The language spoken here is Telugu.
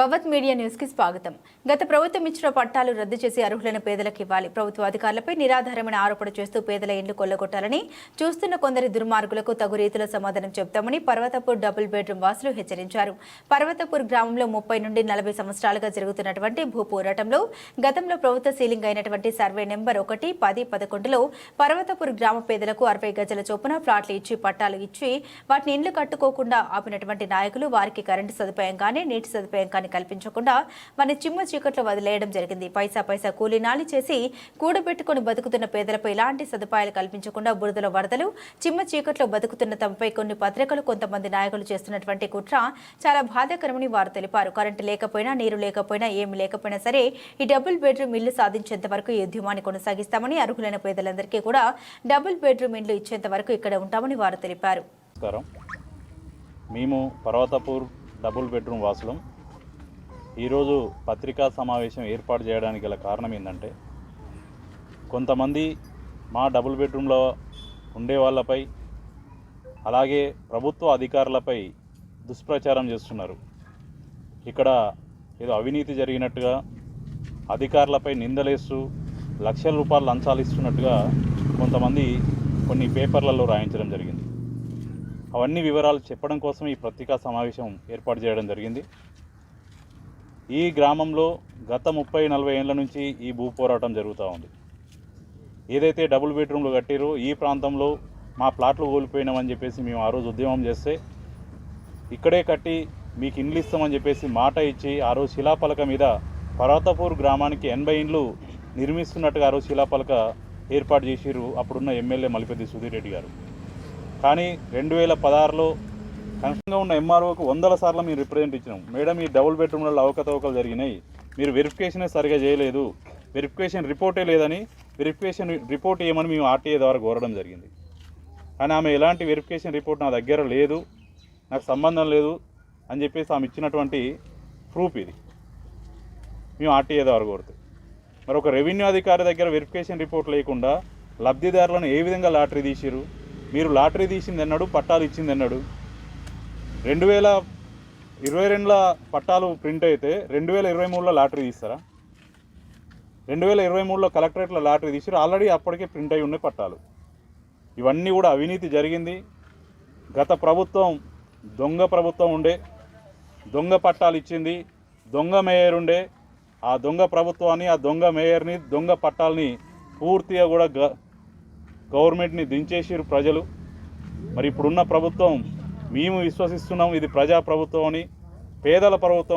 భవత్ మీడియా న్యూస్కి స్వాగతం. గత ప్రభుత్వం ఇచ్చిన పట్టాలు రద్దు చేసి అర్హులైన పేదలకు ఇవ్వాలి. ప్రభుత్వ అధికారులపై నిరాధారమైన ఆరోపణ చేస్తూ పేదల ఇండ్లు కొల్లగొట్టాలని చూస్తున్న కొందరి దుర్మార్గులకు తగు రీతిలో సమాధానం చెప్తామని పర్వతపూర్ డబుల్ బెడ్రూమ్ వాసులు హెచ్చరించారు. పర్వతపూర్ గ్రామంలో ముప్పై నుండి నలభై సంవత్సరాలుగా జరుగుతున్నటువంటి భూ పోరాటంలో గతంలో ప్రభుత్వ సీలింగ్ అయినటువంటి సర్వే నెంబర్ ఒకటి పది పదకొండులో పర్వతపూర్ గ్రామ పేదలకు అరవై గజల చొప్పున ఫ్లాట్లు ఇచ్చి పట్టాలు ఇచ్చి వాటిని ఇండ్లు కట్టుకోకుండా ఆపినటువంటి నాయకులు వారికి కరెంటు సదుపాయం కానీ నీటి సదుపాయం కానీ కల్పించకుండా వారిని చిమ్మ చీకట్లో వదిలేయడం జరిగింది. పైసా పైసా కూలీ నాలి చేసి కూడబెట్టుకుని బతుకుతున్న పేదలపై ఎలాంటి సదుపాయాలు కల్పించకుండా బురదల వరదలు చిమ్మ చీకట్లో బతుకుతున్న తమపై కొన్ని పత్రికలు కొంతమంది నాయకులు చేస్తున్నటువంటి కుట్ర చాలా బాధాకరమని వారు తెలిపారు. కరెంటు లేకపోయినా నీరు లేకపోయినా ఏమి లేకపోయినా సరే ఈ డబుల్ బెడ్రూమ్ ఇల్లు సాధించేంత వరకు ఈ ఉద్యమాన్ని కొనసాగిస్తామని అర్హులైన పేదలందరికీ కూడా డబుల్ బెడ్రూమ్ ఇల్లు ఇచ్చేంత వరకు ఇక్కడ ఉంటామని వారు తెలిపారు. నమస్కారం. మేము పర్వతపూర్ డబుల్ బెడ్రూమ్ వాసులం. ఈరోజు పత్రికా సమావేశం ఏర్పాటు చేయడానికి గల కారణం ఏంటంటే కొంతమంది మా డబుల్ బెడ్రూమ్లో ఉండే వాళ్ళపై అలాగే ప్రభుత్వ అధికారులపై దుష్ప్రచారం చేస్తున్నారు. ఇక్కడ ఏదో అవినీతి జరిగినట్టుగా అధికారులపై నిందలేస్తూ లక్షల రూపాయలు లంచాలు ఇస్తున్నట్టుగా కొంతమంది కొన్ని పేపర్లలో రాయించడం జరిగింది. అవన్నీ వివరాలు చెప్పడం కోసం ఈ పత్రికా సమావేశం ఏర్పాటు చేయడం జరిగింది. ఈ గ్రామంలో గత ముప్పై నలభై ఏళ్ళ నుంచి ఈ భూ పోరాటం జరుగుతూ ఉంది. ఏదైతే డబుల్ బెడ్రూమ్లు కట్టిరో ఈ ప్రాంతంలో మా ప్లాట్లు కోల్పోయినామని చెప్పేసి మేము ఆ రోజు ఉద్యమం చేస్తే ఇక్కడే కట్టి మీకు ఇండ్లు ఇస్తామని చెప్పేసి మాట ఇచ్చి ఆ రోజు శిలాపలక మీద పర్వతపూర్ గ్రామానికి ఎనభై ఇండ్లు నిర్మిస్తున్నట్టుగా ఆ రోజు శిలాపలక ఏర్పాటు చేసిర్రు అప్పుడున్న ఎమ్మెల్యే మలిపెద్ది సుధీర్ రెడ్డి గారు. కానీ రెండు వేల పదహారులో కన్ఫర్మ్గా ఉన్న ఎంఆర్ఓకు వందల సార్లు మేము రిప్రజెంట్ ఇచ్చినాం. మేడం ఈ డబుల్ బెడ్రూమ్లలో అవకతవకలు జరిగినాయి. మీరు వెరిఫికేషనే సరిగా చేయలేదు. వెరిఫికేషన్ రిపోర్టే లేదని వెరిఫికేషన్ రిపోర్ట్ ఇవ్వమని మేము ఆర్టీఏ ద్వారా కోరడం జరిగింది. కానీ ఆమె ఎలాంటి వెరిఫికేషన్ రిపోర్ట్ నా దగ్గర లేదు నాకు సంబంధం లేదు అని చెప్పేసి ఆమె ఇచ్చినటువంటి ప్రూఫ్ ఇది. మేము ఆర్టీఏ ద్వారా కోరుతాం. మరి ఒక రెవెన్యూ అధికారి దగ్గర వెరిఫికేషన్ రిపోర్ట్ లేకుండా లబ్ధిదారులను ఏ విధంగా లాటరీ తీసిరు మీరు లాటరీ తీసింది అన్నాడు పట్టాలు ఇచ్చింది అన్నాడు రెండు వేల ఇరవై రెండుల పట్టాలు ప్రింట్ అయితే రెండు వేల ఇరవై మూడులో లాటరీ తీస్తారా? రెండు వేల ఇరవై మూడులో కలెక్టరేట్లో లాటరీ తీసిరు ఆల్రెడీ అప్పటికే ప్రింట్ అయి ఉన్నాయి పట్టాలు. ఇవన్నీ కూడా అవినీతి జరిగింది. గత ప్రభుత్వం దొంగ ప్రభుత్వం ఉండే దొంగ పట్టాలు ఇచ్చింది దొంగ మేయర్ ఉండే. ఆ దొంగ ప్రభుత్వాన్ని ఆ దొంగ మేయర్ని దొంగ పట్టాలని పూర్తిగా కూడా గ గవర్నమెంట్ని దించేసారు ప్రజలు. మరి ఇప్పుడున్న ప్రభుత్వం మేము విశ్వసిస్తున్నాం ఇది ప్రజాప్రభుత్వం అని పేదల ప్రభుత్వం